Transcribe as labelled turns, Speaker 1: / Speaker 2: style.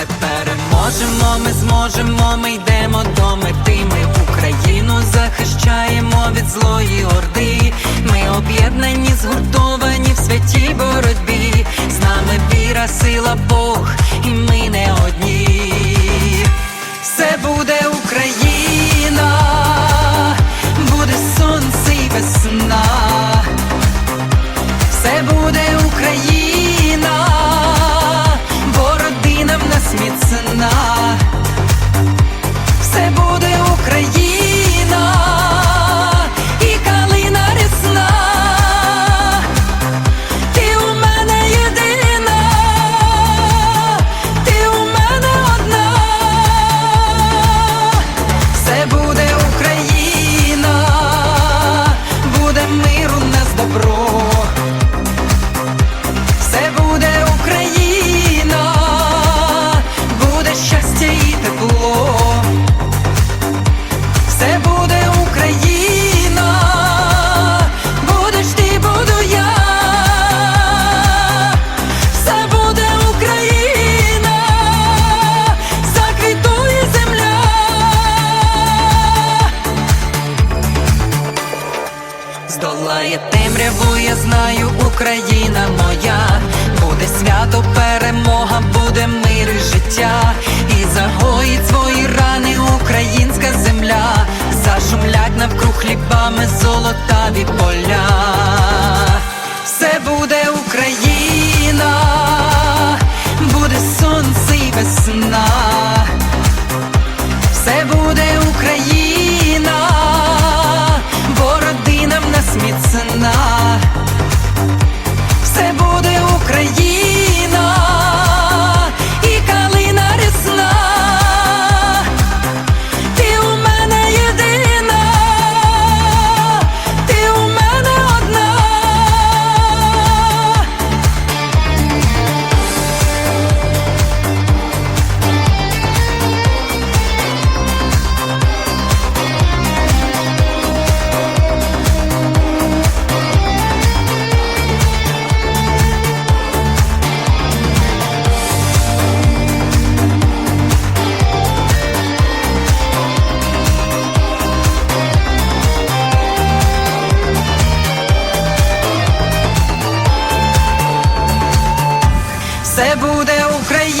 Speaker 1: Ми переможемо, ми зможемо, ми йдемо до мети. Ми Україну захищаємо від злої орди. Ми об'єднані, згуртовані в святій боротьбі. З нами віра, сила, Бог, і ми не одні. Все буде Україна, буде сонце і весна. Все буде Україна, родина в Здолає темряву, я знаю, Україна моя, буде свято, перемога, буде мир і життя, родина в Все буде Україна.